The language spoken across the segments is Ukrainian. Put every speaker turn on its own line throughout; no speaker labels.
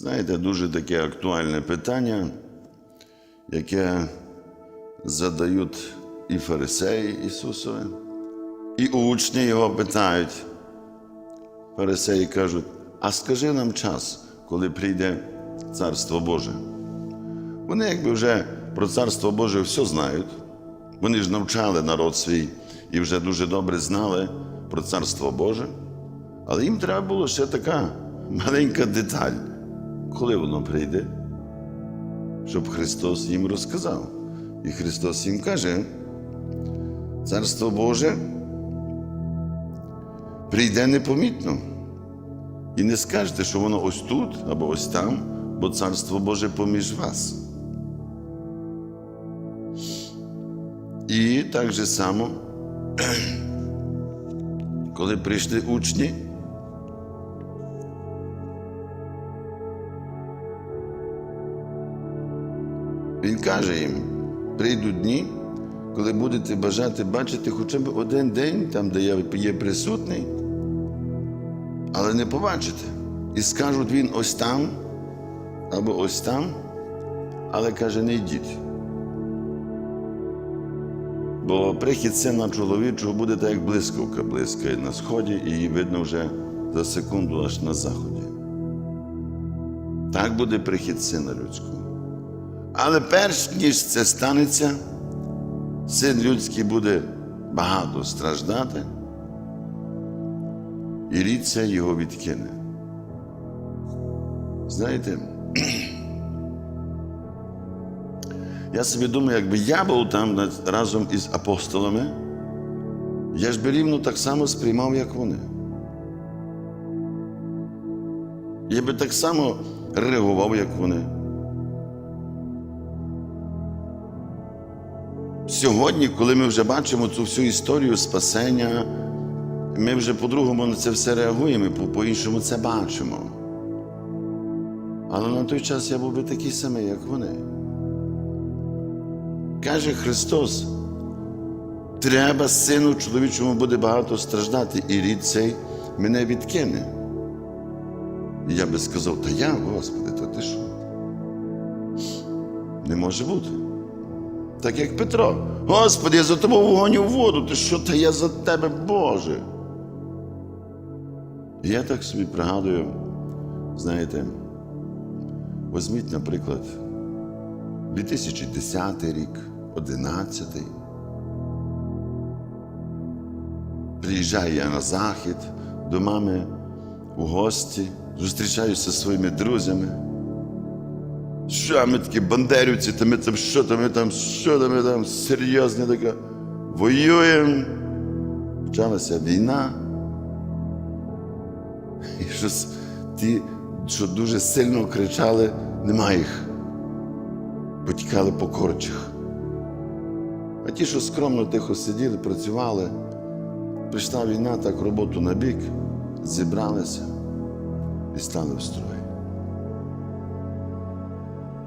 Знаєте, дуже таке актуальне питання, яке задають і фарисеї Ісусові, і учні його питають. Фарисеї кажуть, а скажи нам час, коли прийде Царство Боже. Вони якби вже про Царство Боже все знають. Вони ж навчали народ свій і вже дуже добре знали про Царство Боже. Але їм треба було ще така маленька деталь, коли воно прийде, щоб Христос їм розказав. І Христос їм каже, Царство Боже прийде непомітно. І не скажете, що воно ось тут або ось там, бо Царство Боже поміж вас. І так же само, коли прийшли учні, він каже їм: прийдуть дні, коли будете бажати бачити хоча б один день, там, де я є присутній, але не побачите. І скажуть він ось там або ось там, але каже, не йдіть. Бо прихід сина чоловічого буде так, як блискавка блискає на сході, і її видно вже за секунду аж на заході. Так буде прихід сина людського. Але перш ніж це станеться, син людський буде багато страждати, і рід його відкине. Знаєте, я собі думаю, якби я був там разом із апостолами, я ж би рівно так само сприймав, як вони. Я би так само реагував, як вони. Сьогодні, коли ми вже бачимо цю всю історію спасення, ми вже по-другому на це все реагуємо по-іншому це бачимо. Але на той час я був би такий самий, як вони. Каже Христос, треба сину чоловічому буде багато страждати, і рід цей мене відкине. І я би сказав, та я, Господи, та ти що? Не може бути. Так як Петро. Господи, я за тобою вогоню в воду, ти що та я за тебе, Боже. Я так собі пригадую, знаєте, візьміть, наприклад, 2010 рік, 11. Приїжджаю я на захід до мами у гості, зустрічаюся зі своїми друзями. Що ми такі бандерівці, та ми там що там, ми там, що там, ми там серйозне таке. Воюємо. Почалася війна. І щось ті, що дуже сильно кричали, нема їх. Потікали по корчах. А ті, що скромно тихо сиділи, працювали, прийшла війна, так роботу на бік, зібралися і стали в строй.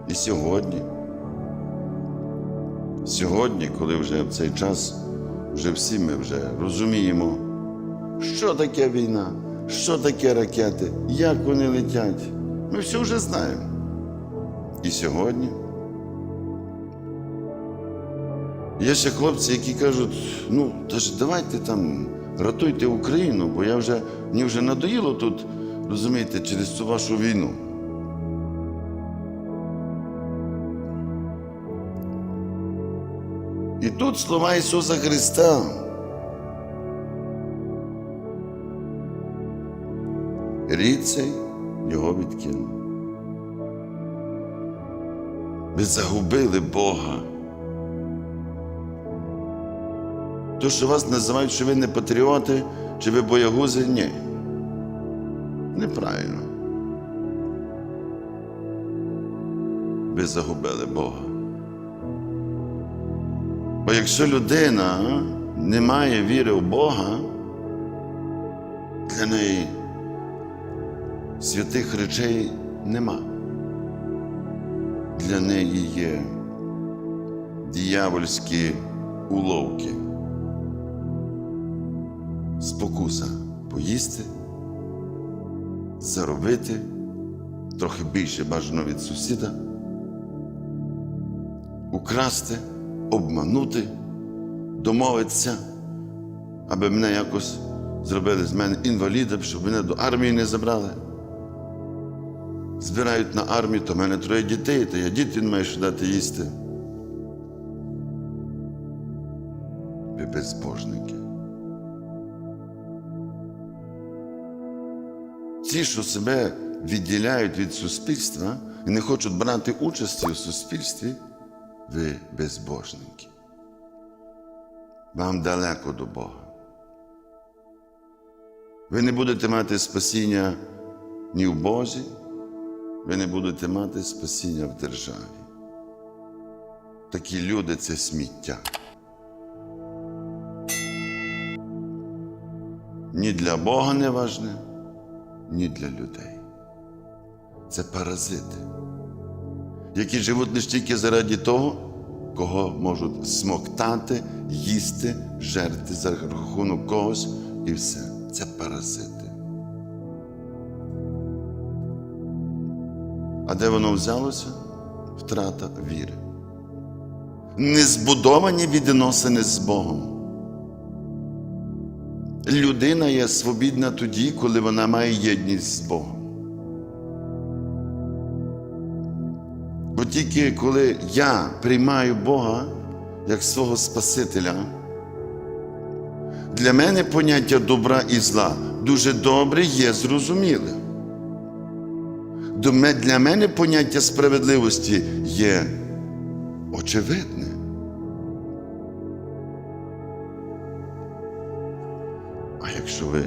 І сьогодні, сьогодні, коли вже в цей час, вже всі ми вже розуміємо, що таке війна, що таке ракети, як вони летять. Ми все вже знаємо. І сьогодні є ще хлопці, які кажуть, ну, давайте там рятуйте Україну, бо я вже, мені вже надоїло тут, розумієте, через цю вашу війну. І тут слова Ісуса Христа. Рід цей його відкинув. Ви загубили Бога. То, що вас називають, що ви не патріоти, чи ви боягузи, ні. Неправильно. Ви загубили Бога. Бо якщо людина не має віри в Бога, для неї святих речей нема. Для неї є диявольські уловки, спокуса поїсти, заробити, трохи більше бажано від сусіда, украсти, обманути, домовитися, аби мене якось зробили з мене інвалідом, щоб мене до армії не забрали. Збирають на армію, то в мене троє дітей, то я діти не маю що дати їсти. Ви безбожники. Ті, що себе відділяють від суспільства і не хочуть брати участі у суспільстві, ви безбожники. Вам далеко до Бога. Ви не будете мати спасіння ні в Бозі, ви не будете мати спасіння в державі. Такі люди це сміття. Ні для Бога не важне, ні для людей. Це паразити, які живуть лише тільки заради того, кого можуть смоктати, їсти, жерти за рахунок когось і все. Це паразити. А де воно взялося? Втрата віри. Незбудовані відносини з Богом. Людина є свобідна тоді, коли вона має єдність з Богом. Бо тільки коли я приймаю Бога як свого Спасителя, для мене поняття добра і зла дуже добре є зрозуміле. Для мене поняття справедливості є очевидне. А якщо ви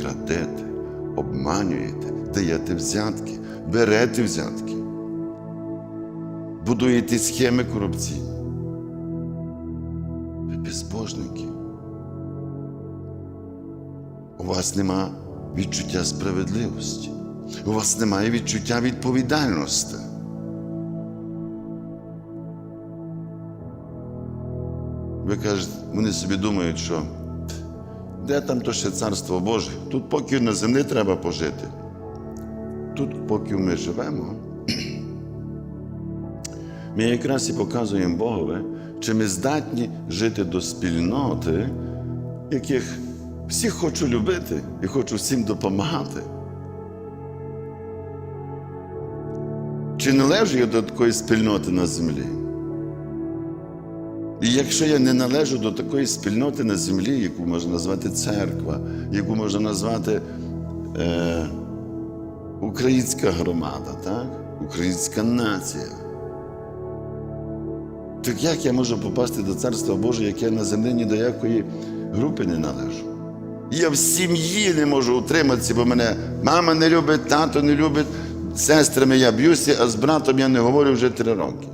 крадете, обманюєте, даєте взятки, берете взятки, будуєте схеми корупційні, ви безбожники. У вас нема відчуття справедливості, у вас немає відчуття відповідальності. Ви кажете, вони собі думають, що де там то ще царство Боже? Тут поки на землі треба пожити. Тут, поки ми живемо, ми якраз і показуємо Богові, чи ми здатні жити до спільноти, яких всіх хочу любити і хочу всім допомагати. Чи належу я до такої спільноти на землі? І якщо я не належу до такої спільноти на землі, яку можна назвати церква, яку можна назвати е, українська громада, так? українська нація, так як я можу попасти до Царства Божого, я на землі ні до якої групи не належу? Я в сім'ї не можу утриматися, бо мене мама не любить, тато не любить, сестрами я б'юся, а з братом я не говорю вже три роки.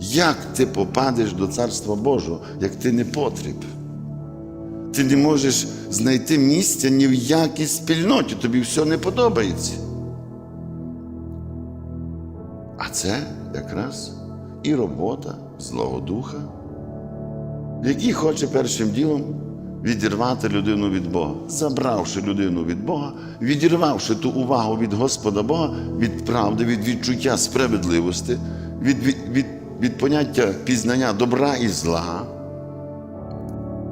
Як ти попадеш до Царства Божого, як ти не потріб? Ти не можеш знайти місця ні в якій спільноті, тобі все не подобається. А це якраз і робота Злого Духа, який хоче першим ділом відірвати людину від Бога, забравши людину від Бога, відірвавши ту увагу від Господа Бога, від правди, від відчуття справедливості, від, від, від, від поняття пізнання добра і зла,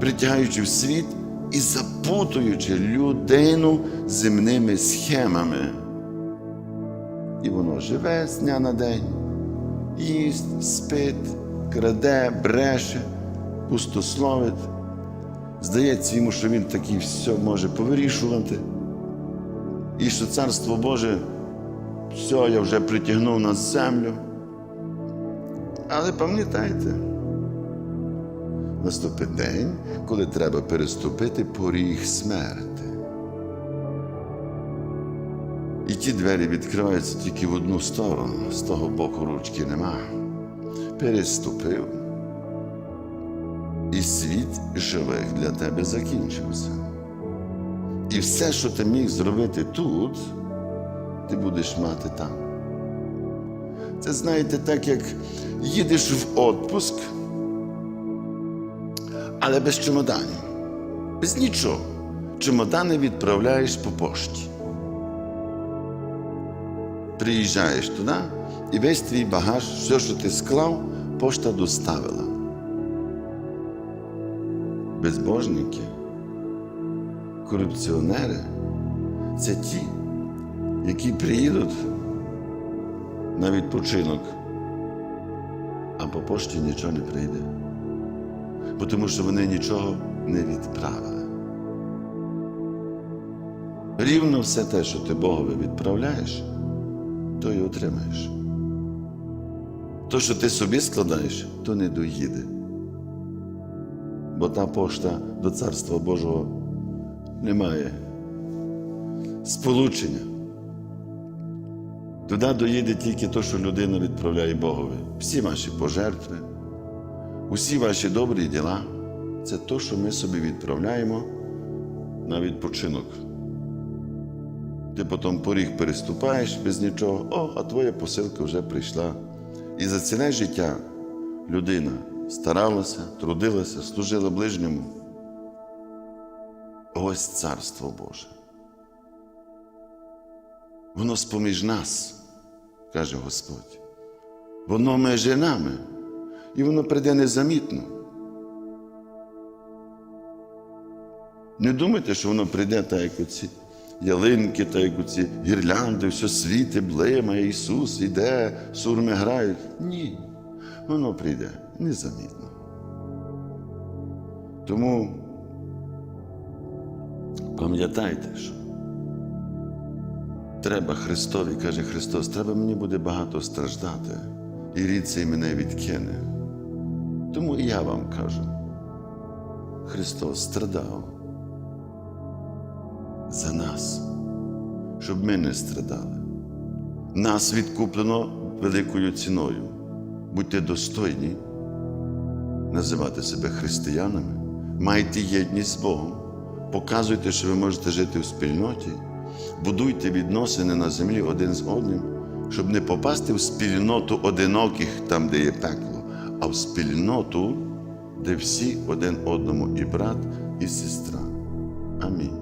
притягаючи в світ і запутуючи людину земними схемами. І воно живе з дня на день, їсть, спить, краде, бреше, пустословить. Здається йому, що він такий все може повирішувати. І що Царство Боже, все, я вже притягнув на землю. Але пам'ятайте, наступить день, коли треба переступити поріг смерти. І ті двері відкриваються тільки в одну сторону, з того боку ручки нема. Переступив. І світ живих для тебе закінчився. І все, що ти міг зробити тут, ти будеш мати там. Це знаєте, так як їдеш в отпуск, але без чемоданів, без нічого. Чемодани відправляєш по пошті. приїжджаєш туди, і весь твій багаж, все, що ти склав, пошта доставила. Безбожники, корупціонери це ті, які приїдуть на відпочинок, а по пошті нічого не прийде. Бо тому що вони нічого не відправили. Рівно все те, що ти Богові відправляєш, то й отримаєш. То, що ти собі складаєш, то не доїде. Бо та пошта до Царства Божого не має сполучення. Туди доїде тільки те, що людина відправляє Богові. Всі ваші пожертви, усі ваші добрі діла це те, що ми собі відправляємо на відпочинок. Ти потім поріг переступаєш без нічого, о, а твоя посилка вже прийшла. І за ціле життя людина старалася, трудилася, служила ближньому. Ось царство Боже. Воно споміж нас, каже Господь. Воно між нами, і воно прийде незамітно. Не думайте, що воно прийде так, як оці ялинки, так як оці гірлянди, все світи, блимає, Ісус іде, сурми грають. Ні, воно прийде незамітно. Тому пам'ятайте, що треба Христові, каже Христос, треба мені буде багато страждати, і рід цей мене відкине. Тому і я вам кажу, Христос страдав за нас, щоб ми не страдали. Нас відкуплено великою ціною. Будьте достойні називати себе християнами, майте єдність з Богом, показуйте, що ви можете жити в спільноті, будуйте відносини на землі один з одним, щоб не попасти в спільноту одиноких там, де є пекло, а в спільноту, де всі один одному і брат, і сестра. Амінь.